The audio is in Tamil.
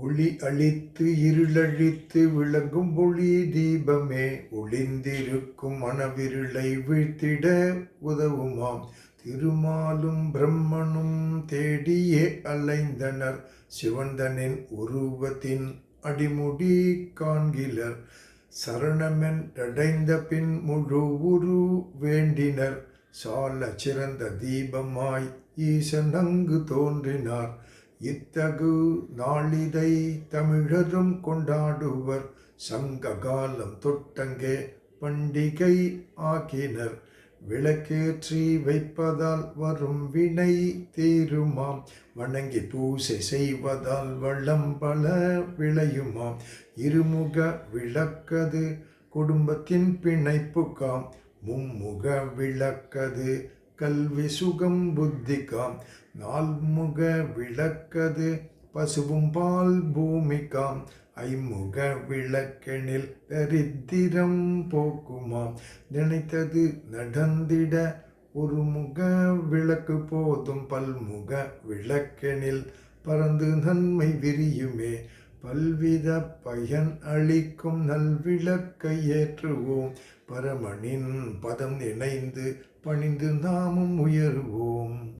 ஒளி அழித்து இருளழித்து விளங்கும் ஒளி தீபமே ஒளிந்திருக்கும் மனவிருளை வீழ்த்திட உதவுமாம். திருமாலும் பிரம்மனும் தேடியே அலைந்தனர் சிவந்தனின் உருவத்தின் அடிமுடி காண்கிலர். சரணமென்றடைந்த பின் முழு உரு வேண்டினர் சால சிறந்த தீபமாய் ஈசன் அங்கு தோன்றினார். இத்தகு நாளிதை தமிழரும் கொண்டாடுவர். சங்க காலம் தொட்டங்கே பண்டிகை ஆக்கினர். விளக்கேற்றி வைப்பதால் வரும் வினை தீருமாம். வணங்கி பூசை செய்வதால் வள்ளம் பல விளையுமாம். இருமுக விளக்கது குடும்பத்தின் பிணைப்புக்காம். மும்முக விளக்கது கல்வி சுகம் புத்திகாம் நால்முக விளக்கது பசுவும் பால் பூமிக்காம் ஐமுக விளக்கெனில் தரித்திரம் போக்குமாம் நினைத்தது நடந்திட ஒரு முக விளக்கு போதும் பல்முக விளக்கெனில் பறந்து நன்மை விரியுமே. பல்வித பயன் அளிக்கும் நல்விளக்கை ஏற்றுவோம். பரமனின் பதம் இணைந்து பணிந்து நாமும் உயருவோம்.